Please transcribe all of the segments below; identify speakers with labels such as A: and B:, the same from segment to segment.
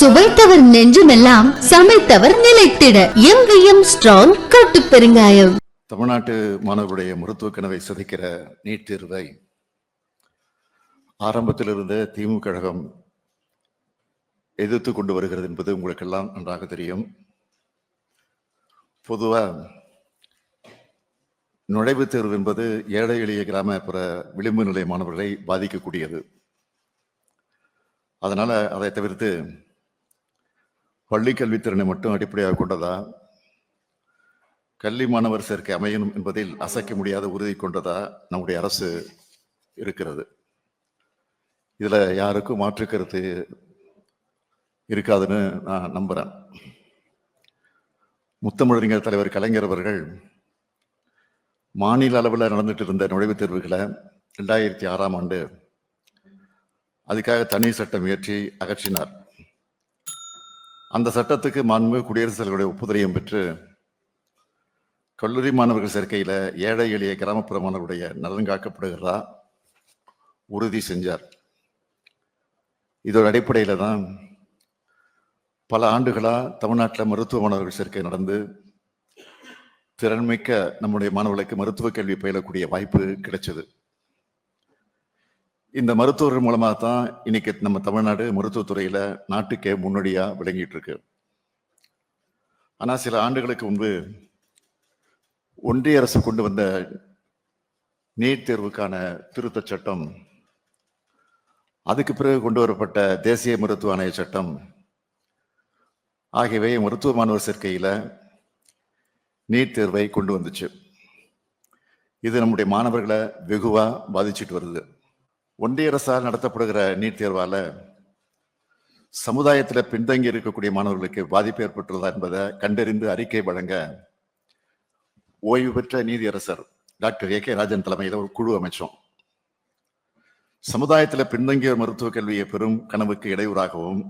A: சுவைத்தவர் நெஞ்சுமெல்லாம் சமைத்தவர் நிலைத்திட. எங்கேயும் ஸ்ட்ராங் கட்டு பெருங்காயம்.
B: தமிழ்நாட்டு மாணவர்களுடைய மருத்துவ கனவை சிதைக்கிற நீட் தேர்வை ஆரம்பத்தில் இருந்த திமுக கழகம் எதிர்த்து கொண்டு வருகிறது என்பது உங்களுக்கெல்லாம் நன்றாக தெரியும். பொதுவாக நுழைவுத் தேர்வு என்பது ஏழை எளிய கிராமப்புற விளிம்பு நிலை மாணவர்களை பாதிக்கக்கூடியது. அதனால் அதை தவிர்த்து பள்ளி கல்வித்திறனை மட்டும் அடிப்படையாக கொண்டதா? கல்வி மாணவர் சேர்க்கை அமையணும் என்பதில் அசைக்க முடியாத உறுதி கொண்டதா நம்முடைய அரசு இருக்கிறது? இதில் யாருக்கும் மாற்று கருத்து இருக்காதுன்னு நான் நம்புறேன். முத்தமிழறிஞர் தலைவர் கலைஞர் அவர்கள் மாநில அளவில் நடந்துட்டு இருந்த நுழைவுத் தேர்வுகளை ரெண்டாயிரத்தி ஆறாம் ஆண்டு அதுக்காக தனி சட்டம் இயற்றி அகற்றினார். அந்த சட்டத்துக்கு மாண்பு குடியரசுத் தலைவருடைய ஒப்புதலையும் பெற்று கல்லூரி மாணவர்கள் சேர்க்கையில் ஏழை எளிய கிராமப்புற மாணவருடைய நலன் காக்கப்படுகிறதா உறுதி செஞ்சார். இதோட அடிப்படையில் தான் பல ஆண்டுகளாக தமிழ்நாட்டில் மருத்துவ மாணவர்கள் சேர்க்கை நடந்து திறன்மிக்க நம்முடைய மாணவர்களுக்கு மருத்துவ கல்வி பயிலக்கூடிய வாய்ப்பு கிடைச்சது. இந்த மருத்துவர்கள் மூலமாக தான் இன்னைக்கு நம்ம தமிழ்நாடு மருத்துவத்துறையில் நாட்டுக்கே முன்னோடியாக விளங்கிட்டு இருக்கு. ஆனால் சில ஆண்டுகளுக்கு முன்பு ஒன்றிய அரசு கொண்டு வந்த நீட் தேர்வுக்கான திருத்தச் சட்டம் அதுக்கு பிறகு கொண்டு வரப்பட்ட தேசிய மருத்துவ ஆணைய சட்டம் ஆகியவை மருத்துவ மாணவர் சேர்க்கையில் நீட் தேர்வை கொண்டு வந்துச்சு. இது நம்முடைய மாணவர்களை வெகுவாக பாதிச்சிட்டு வருது. ஒன்றிய அரசால் நடத்தப்படுகிற நீட் தேர்வால் சமுதாயத்தில் பின்தங்கி இருக்கக்கூடிய மாணவர்களுக்கு பாதிப்பு ஏற்பட்டுள்ளதா என்பதை கண்டறிந்து அறிக்கை வழங்க ஓய்வு பெற்ற நீதியரசர் டாக்டர் ஏ கே ராஜன் தலைமையில் ஒரு குழு அமைச்சோம். சமுதாயத்தில் பின்தங்கிய மருத்துவக் கல்வியை பெரும் கனவுக்கு இடையூறாகவும்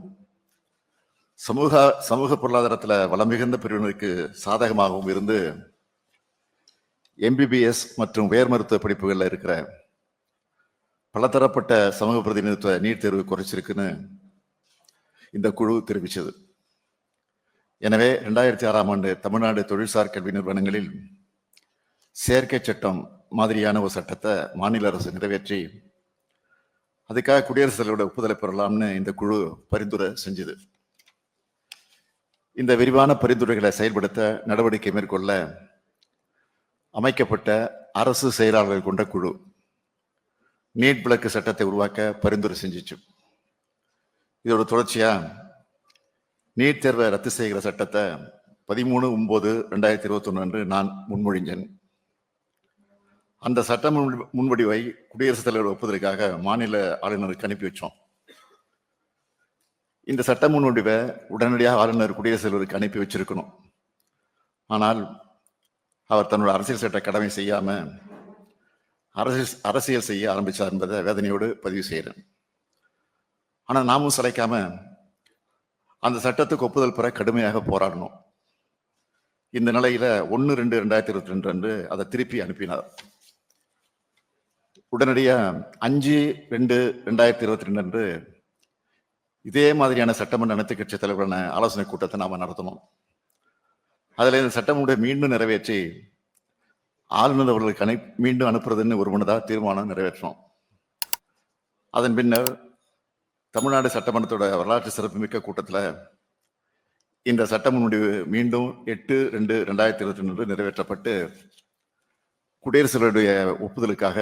B: சமூக சமூக பொருளாதாரத்தில் வளம் மிகுந்த பிரிவினருக்கு சாதகமாகவும் இருந்து எம்பிபிஎஸ் மற்றும் உயர் மருத்துவ படிப்புகளில் இருக்கிற பலதரப்பட்ட சமூக பிரதிநிதித்துவ நீட் தேர்வு குறைச்சிருக்குன்னு இந்த குழு தெரிவித்தது. எனவே ரெண்டாயிரத்தி ஆறாம் ஆண்டு தமிழ்நாடு தொழில்சார் கல்வி நிறுவனங்களில் செயற்கை சட்டம் மாதிரியான ஒரு சட்டத்தை மாநில அரசு நிறைவேற்றி அதுக்காக குடியரசுத் தலைவரோட ஒப்புதலை பெறலாம்னு இந்த குழு பரிந்துரை செஞ்சது. இந்த விரிவான பரிந்துரைகளை செயல்படுத்த நடவடிக்கை மேற்கொள்ள அமைக்கப்பட்ட அரசு செயலாளர்கள் கொண்ட குழு நீட் விளக்கு சட்டத்தை உருவாக்க பரிந்துரை செஞ்சிச்சு. இதோட தொடர்ச்சியா நீட் தேர்வை ரத்து செய்கிற சட்டத்தை பதிமூணு ஒன்பது ரெண்டாயிரத்தி இருபத்தி அன்று நான் முன்மொழிஞ்சேன் அந்த சட்ட முன்வடிவை குடியரசுத் தலைவர் ஒப்புதலுக்காக மாநில ஆளுநருக்கு அனுப்பி வச்சோம். இந்த சட்ட முன்வடிவை உடனடியாக ஆளுநர் குடியரசுத் தலைவருக்கு அனுப்பி வச்சிருக்கணும். ஆனால் அவர் தன்னோட அரசியல் சட்ட கடமை செய்யாமல் அரசியல் அரசியல் செய்ய ஆரம்பித்தார் என்பதை வேதனையோடு பதிவு செய்கிறேன். ஆனால் நாமும் சிலைக்காம அந்த சட்டத்துக்கு ஒப்புதல் பெற கடுமையாக போராடணும். இந்த நிலையில் ஒன்று ரெண்டு ரெண்டாயிரத்தி இருபத்தி ரெண்டு அன்று அதை திருப்பி அனுப்பினார். உடனடியாக அஞ்சு ரெண்டு ரெண்டாயிரத்தி இருபத்தி ரெண்டு அன்று இதே மாதிரியான சட்டமன்ற அனைத்து கட்சி தலைவரான ஆலோசனை கூட்டத்தை நாம் நடத்தணும். அதில் இந்த சட்டமுடைய மீண்டும் நிறைவேற்றி ஆளுநர் அவர்களுக்கு அனை மீண்டும் அனுப்புறதுன்னு ஒரு மனதா தீர்மானம் நிறைவேற்றோம் அதன் பின்னர் தமிழ்நாடு சட்டமன்றத்தோட வரலாற்று சிறப்புமிக்க கூட்டத்தில் இந்த சட்ட முன்வடிவு மீண்டும் எட்டு ரெண்டு ரெண்டாயிரத்தி இருபத்தி ரெண்டு நிறைவேற்றப்பட்டு குடியரசுடைய ஒப்புதலுக்காக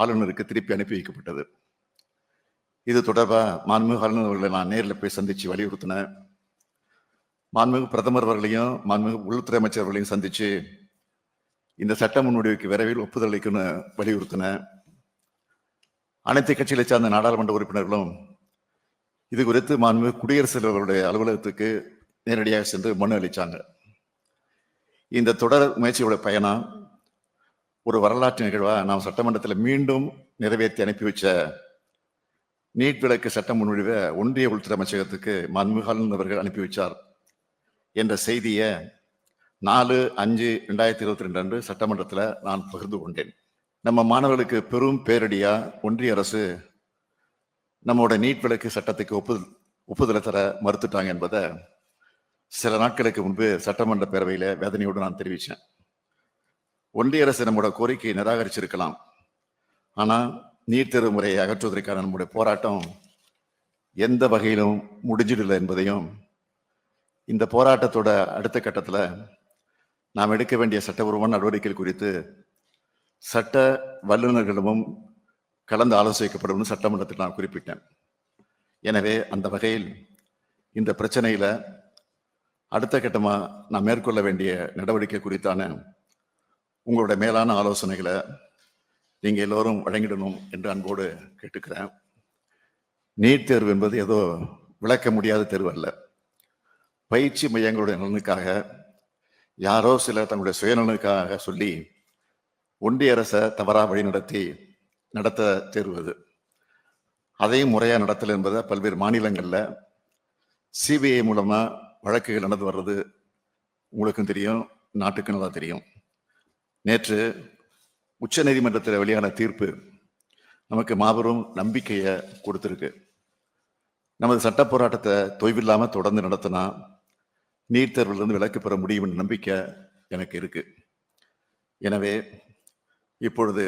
B: ஆளுநருக்கு திருப்பி அனுப்பி வைக்கப்பட்டது. இது தொடர்பாக மாண்புமிகு ஆளுநர் அவர்களை நான் நேரில் போய் சந்தித்து வலியுறுத்தினேன். மாண்புமிகு பிரதமர் அவர்களையும் மாண்புமிகு உள்துறை அமைச்சர் அவர்களையும் சந்தித்து இந்த சட்ட முன்வடிவுக்கு விரைவில் ஒப்புதல் அளிக்கணும்னு வலியுறுத்தின அனைத்து கட்சிகளை சார்ந்த நாடாளுமன்ற உறுப்பினர்களும் இது குறித்து மாண்பு குடியரசுத் தலைவருடைய அலுவலகத்துக்கு நேரடியாக சென்று மனு அளித்தாங்க இந்த தொடர் முயற்சியோட பயணம் ஒரு வரலாற்று நிகழ்வாக நாம் சட்டமன்றத்தில் மீண்டும் நிறைவேற்றி அனுப்பி வச்ச நீட் விளக்கு சட்ட முன்வடிவை ஒன்றிய உள்துறை அமைச்சகத்துக்கு மன்முகாலன் அவர்கள் அனுப்பி வச்சார் என்ற செய்தியை நாலு அஞ்சு ரெண்டாயிரத்தி இருபத்தி ரெண்டு அன்று சட்டமன்றத்தில் நான் பகிர்ந்து கொண்டேன். நம்ம மாணவர்களுக்கு பெரும் பேரடியா ஒன்றிய அரசு நம்மோட நீட் விளக்கு சட்டத்துக்கு ஒப்புதல் ஒப்புதலை தர மறுத்துட்டாங்க என்பதை சில நாட்களுக்கு முன்பு சட்டமன்ற பேரவையில் வேதனையோடு நான் தெரிவித்தேன் ஒன்றிய அரசு நம்முடைய கோரிக்கையை நிராகரிச்சிருக்கலாம். ஆனால் நீட் தேர்வு முறையை அகற்றுவதற்கான நம்முடைய போராட்டம் எந்த வகையிலும் முடிஞ்சிடல என்பதையும் இந்த போராட்டத்தோட அடுத்த கட்டத்தில் நாம் எடுக்க வேண்டிய சட்டபூர்வ நடவடிக்கைகள் குறித்து சட்ட வல்லுநர்களிடமும் கலந்து ஆலோசிக்கப்படும் சட்டமன்றத்தில் நான் குறிப்பிட்டேன். எனவே அந்த வகையில் இந்த பிரச்சனையில் அடுத்த கட்டமாக நான் மேற்கொள்ள வேண்டிய நடவடிக்கை குறித்தான உங்களோட மேலான ஆலோசனைகளை நீங்கள் எல்லோரும் வழங்கிடணும் என்று அன்போடு கேட்டுக்கிறேன். நீட் தேர்வு என்பது ஏதோ விளக்க முடியாத தேர்வு அல்ல. பயிற்சி மையங்களுடைய நலனுக்காக யாரோ சிலர் தங்களுடைய சுயநலனுக்காக சொல்லி ஒன்றிய அரசை வழி வழிநடத்தி நடத்த தேர்வது. அதையும் முறையாக நடத்தல் என்பதை பல்வேறு மாநிலங்களில் சிபிஐ மூலமாக வழக்குகள் நடந்து வர்றது உங்களுக்கும் தெரியும் நாட்டுக்கும் தான் தெரியும். நேற்று உச்ச நீதிமன்றத்தில் வெளியான தீர்ப்பு நமக்கு மாபெரும் நம்பிக்கையை கொடுத்துருக்கு. நமது சட்ட போராட்டத்தை தொய்வில்லாமல் தொடர்ந்து நடத்தினா நீட் தேர்விலிருந்து விலக்கு பெற முடியும் என்ற நம்பிக்கை எனக்கு இருக்கு. எனவே இப்பொழுது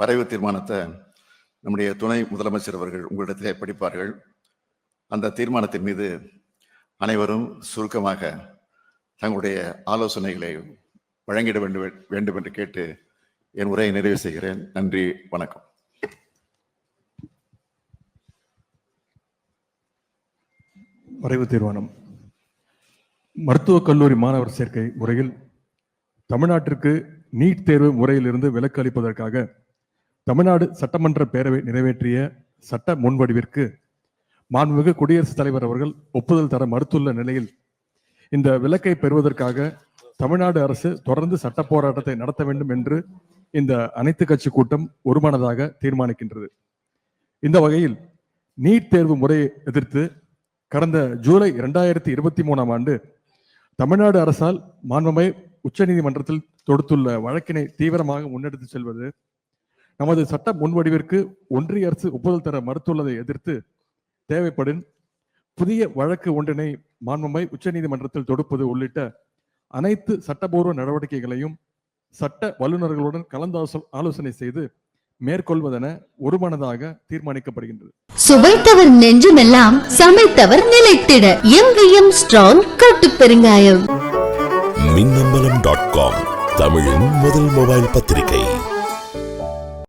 B: வரைவு தீர்மானத்தை நம்முடைய துணை முதலமைச்சர் அவர்கள் உங்களிடத்திலே படிப்பார்கள். அந்த தீர்மானத்தின் மீது அனைவரும் சுருக்கமாக தங்களுடைய ஆலோசனைகளை வழங்கிட வேண்டும் வேண்டும் என்று கேட்டு என் உரையை நிறைவு செய்கிறேன். நன்றி வணக்கம்.
C: வரைவு தீர்மானம். மருத்துவக் கல்லூரி மாணவர் சேர்க்கை முறையில் தமிழ்நாட்டிற்கு நீட் தேர்வு முறையிலிருந்து விலக்கு அளிப்பதற்காக தமிழ்நாடு சட்டமன்ற பேரவை நிறைவேற்றிய சட்ட முன்வடிவிற்கு மாண்புமிகு குடியரசுத் தலைவர் அவர்கள் ஒப்புதல் தர மறுத்துள்ள நிலையில் இந்த விலக்கை பெறுவதற்காக தமிழ்நாடு அரசு தொடர்ந்து சட்ட போராட்டத்தை நடத்த வேண்டும் என்று இந்த அனைத்து கட்சி கூட்டம் ஒருமனதாக தீர்மானிக்கின்றது. இந்த வகையில் நீட் தேர்வு முறையை எதிர்த்து கடந்த ஜூலை இரண்டாயிரத்தி இருபத்தி மூணாம் ஆண்டு தமிழ்நாடு அரசால் மாண்புமை உச்சநீதிமன்றத்தில் தொடுத்துள்ள வழக்கினை தீவிரமாக முன்னெடுத்து செல்வது நமது சட்ட முன்வடிவிற்கு ஒன்றிய அரசு ஒப்புதல் தர மறுத்துள்ளதை எதிர்த்து தேவைப்படும் புதிய வழக்கு ஒன்றினை மாண்புமை உச்சநீதிமன்றத்தில் தொடுப்பது உள்ளிட்ட அனைத்து சட்டபூர்வ நடவடிக்கைகளையும் சட்ட வல்லுநர்களுடன் கலந்து ஆலோசனை செய்து மேற்கொள்வதென ஒருமனதாக தீர்மானிக்கப்படுகின்றது.
A: சுவைத்தவர் நெஞ்சுமெல்லாம் சமைத்தவர் நிலைத்திட எங்கேயும் ஸ்ட்ராங் கட்டு பெருங்காயம்.
D: மின்னம்பலம் டாட் காம் தமிழின் முதல் மொபைல் பத்திரிகை.